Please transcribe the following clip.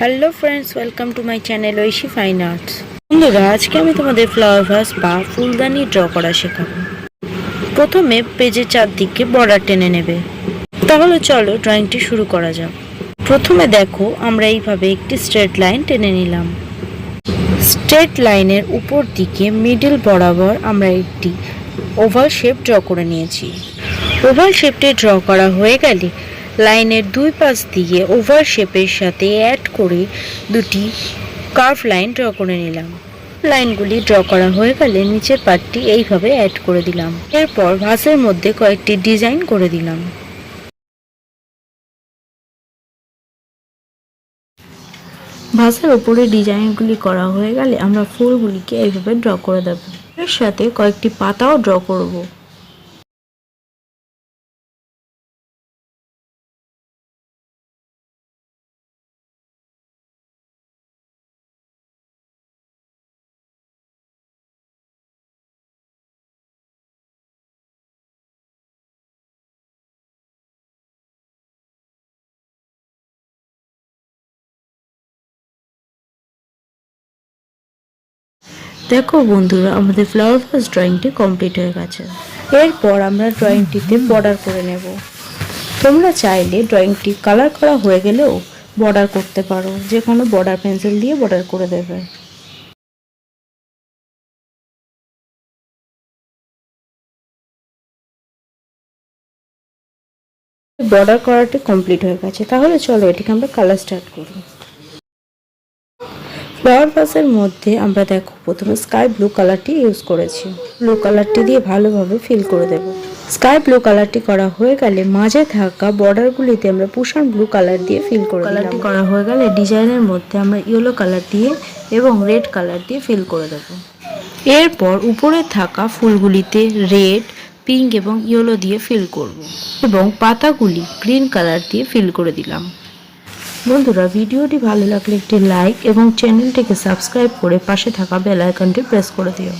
Hello friends welcome to my channel Oishi fine arts বন্ধুরা, আজকে আমি তোমাদের ফ্লাওয়ার ভাস বা ফুলদানি ড্র করা শেখাবো। প্রথমে পেজের চারদিকে বর্ডার টেনে নেবে। তাহলে চলো ড্রয়িংটি শুরু করা যাক। প্রথমে দেখো, আমরা এইভাবে একটি স্ট্রেট লাইন টেনে নিলাম। স্ট্রেট লাইনের উপর দিকে মিডল বরাবর আমরা একটি ওভাল শেপ ড্র করে নিয়েছি। ওভাল শেপটি ড্র করা হয়ে গেলে লাইনের দুই পাশ দিয়ে ওভাল শেপের সাথে অ্যাড করে দুটি কার্ভ লাইন ড্র করে নিলাম। লাইনগুলি ড্র করা হয়ে গেলে নিচের পার্টটি এইভাবে অ্যাড করে দিলাম। এরপর ভাসের মধ্যে কয়েকটি ডিজাইন করে দিলাম। ভাসের ওপরে ডিজাইনগুলি করা হয়ে গেলে আমরা ফুলগুলিকে এইভাবে ড্র করে দেব। এর সাথে কয়েকটি পাতাও ড্র করব। দেখো বন্ধুরা, আমাদের ফ্লাওয়ার ভাস ড্রয়িংটি কমপ্লিট হয়ে গেছে। এরপর আমরা ড্রয়িংটিতে বর্ডার করে নেব। তোমরা চাইলে ড্রয়িংটি কালার করা হয়ে গেলেও বর্ডার করতে পারো। যে কোনো বর্ডার পেন্সিল দিয়ে বর্ডার করে দেবে। বর্ডার করাটি কমপ্লিট হয়ে গেছে। তাহলে চলো এটিকে আমরা কালার স্টার্ট করি। ফ্লাওয়ার ভাসের মধ্যে আমরা দেখো প্রথমে স্কাই ব্লু কালারটি ইউজ করেছি। ব্লু কালারটি দিয়ে ভালোভাবে ফিল করে দেব। স্কাই ব্লু কালারটি করা হয়ে গেলে মাঝে থাকা বর্ডারগুলিতে আমরা পুষান ব্লু কালার দিয়ে ফিল করে কালারটি করা হয়ে গেলে ডিজাইনের মধ্যে আমরা ইয়েলো কালার দিয়ে এবং রেড কালার দিয়ে ফিল করে দেব। এরপর উপরে থাকা ফুলগুলিতে রেড পিঙ্ক এবং ইয়েলো দিয়ে ফিল করব। এবং পাতাগুলি গ্রিন কালার দিয়ে ফিল করে দিলাম। বন্ধুরা, ভিডিওটি ভালো লাগলে একটি লাইক এবং চ্যানেলটিকে সাবস্ক্রাইব করে পাশে থাকা বেল আইকনটি প্রেস করে দিও।